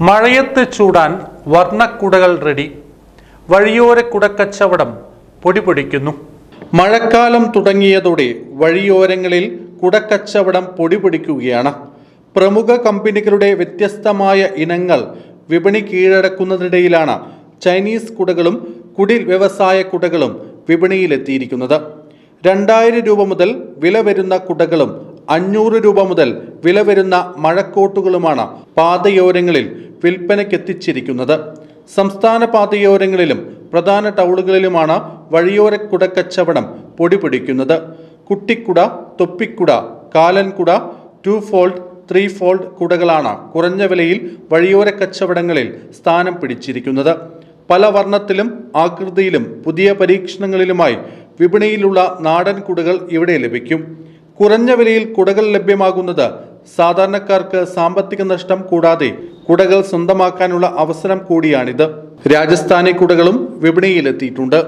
മഴയത്ത് ചൂടാൻ വർണക്കുടകൾ റെഡി. വഴിയോര കുടക്കച്ചവടം പൊടിപൊടിക്കുന്നു. മഴക്കാലം തുടങ്ങിയതോടെ വഴിയോരങ്ങളിൽ കുടക്കച്ചവടം പൊടിപൊടിക്കുകയാണ്. പ്രമുഖ കമ്പനികളുടെ വ്യത്യസ്തമായ ഇനങ്ങൾ വിപണി കീഴടക്കുന്നതിനിടയിലാണ് ചൈനീസ് കുടകളും കുടിൽ വ്യവസായ കുടകളും വിപണിയിലെത്തിയിരിക്കുന്നത്. രണ്ടായിരം രൂപ മുതൽ വില വരുന്ന കുടകളും അഞ്ഞൂറ് രൂപ മുതൽ വില വരുന്ന മഴക്കോട്ടുകളുമാണ് പാതയോരങ്ങളിൽ വിൽപ്പനയ്ക്കെത്തിച്ചിരിക്കുന്നത്. സംസ്ഥാന പാതയോരങ്ങളിലും പ്രധാന ടൗണുകളിലുമാണ് വഴിയോര കുടക്കച്ചവടം പൊടിപിടിക്കുന്നത്. കുട്ടിക്കുട തൊപ്പിക്കുട കാലൻകുട ടു ഫോൾഡ് ത്രീ ഫോൾഡ് കുടകളാണ് കുറഞ്ഞ വിലയിൽ വഴിയോര കച്ചവടങ്ങളിൽ സ്ഥാനം പിടിച്ചിരിക്കുന്നത്. പല വർണത്തിലും ആകൃതിയിലും പുതിയ പരീക്ഷണങ്ങളിലുമായി വിപണിയിലുള്ള നാടൻ കുടകൾ ഇവിടെ ലഭിക്കും. കുറഞ്ഞ വിലയിൽ കുടകൾ ലഭ്യമാകുന്നത് സാധാരണക്കാർക്ക് സാമ്പത്തിക നഷ്ടം കൂടാതെ കുടകൾ സ്വന്തമാക്കാനുള്ള അവസരം കൂടിയാണിത്. രാജസ്ഥാനി കുടകളും വിപണിയിലെത്തിയിട്ടുണ്ട്.